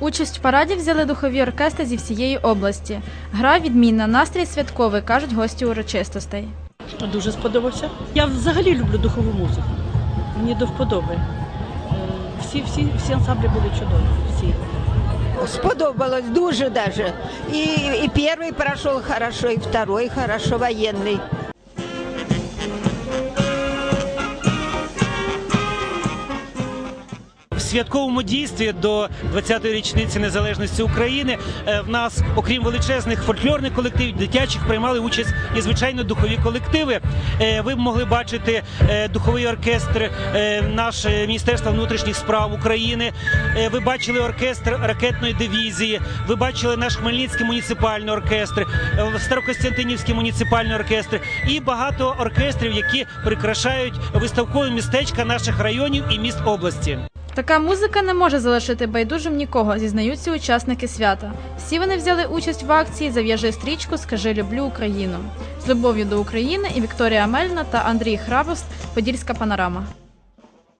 Участь в параді взяли духові оркестри зі всієї області. Гра відмінна, настрій святковий, кажуть гості урочистостей. Дуже сподобався. Я взагалі люблю духову музику. Мені до вподоби. Е, Всі, всі, всі ансамблі були чудові. Всі. Сподобалось дуже даже. И, и первый прошел хорошо, и второй хорошо, военный. Святковому дійстві до 20-ї річниці незалежності України е, в нас, окрім величезних фольклорних колективів, дитячих приймали участь і звичайно духові колективи. Е, Ви могли бачити е, духовий оркестр наше Міністерство внутрішніх справ України. Ви бачили оркестр ракетної дивізії. Ви бачили наш Хмельницький муніципальний оркестр, Старокостянтинівський муніципальний оркестр і багато оркестрів, які прикрашають виставкові містечка наших районів і міст області. Така музика не може залишити байдужим нікого, зізнаються учасники свята. Всі вони взяли участь в акції Зав'яжи стрічку Скажи люблю Україну з любов'ю до України і Вікторія Мельна та Андрій Храбост Подільська панорама.